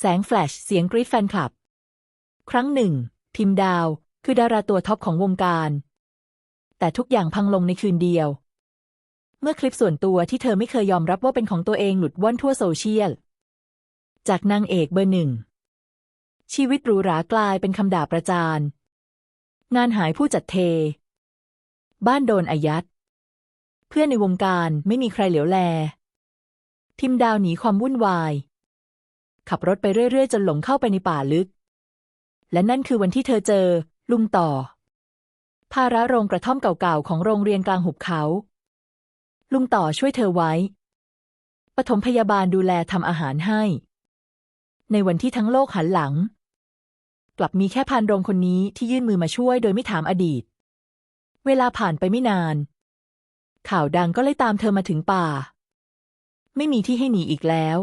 แสงแฟลชเสียงกรี๊ดแฟนคลับ ครั้งหนึ่ง ทิมดาว คือดาราตัวท็อปของวงการ แต่ทุกอย่างพังลงในคืนเดียว เมื่อคลิปส่วนตัวที่เธอไม่เคยยอมรับว่าเป็นของตัวเองหลุดว่อนทั่วโซเชียล จากนางเอกเบอร์หนึ่ง ชีวิตหรูหรากลายเป็นคำด่าประจานงานหายผู้จัดเท บ้านโดนอายัด เพื่อนในวงการไม่มีใครเหลียวแล ทิมดาวหนีความวุ่นวาย ขับรถไปเรื่อยๆ จนหลงเข้าไปในป่าลึก และนั่นคือวันที่เธอเจอ ลุงต่อ ภาระโรงกระท่อมเก่าๆ ของโรงเรียนกลางหุบเขา ลุงต่อช่วยเธอไว้ ปฐมพยาบาลดูแลทำอาหารให้ ในวันที่ทั้งโลกหันหลัง กลับมีแค่พานโรงคนนี้ที่ยื่นมือมาช่วยโดยไม่ถามอดีต เวลาผ่านไปไม่นาน ข่าวดังก็เลยตามเธอมาถึงป่า ไม่มีที่ให้หนีอีกแล้ว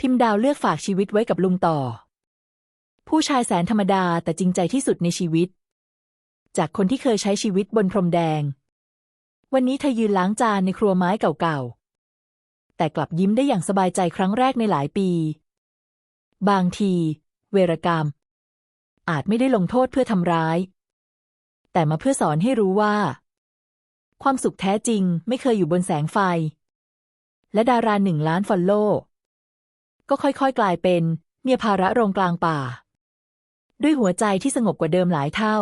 ทิมดาวเลือกฝากชีวิตไว้กับลุงต่อ ผู้ชายแสนธรรมดาแต่จริงใจที่สุดในชีวิต จากคนที่เคยใช้ชีวิตบนพรมแดง วันนี้เธอยืนล้างจานในครัวไม้เก่าๆ แต่กลับยิ้มได้อย่างสบายใจครั้งแรกในหลายปี บางที เวรกรรม อาจไม่ได้ลงโทษเพื่อทำร้าย แต่มาเพื่อสอนให้รู้ว่า ความสุขแท้จริงไม่เคยอยู่บนแสงไฟ และดาราหนึ่งล้านฟอลโล่ ก็ค่อยๆ กลายเป็น เมียภาระโรงกลางป่า ด้วยหัวใจที่สงบกว่าเดิมหลายเท่า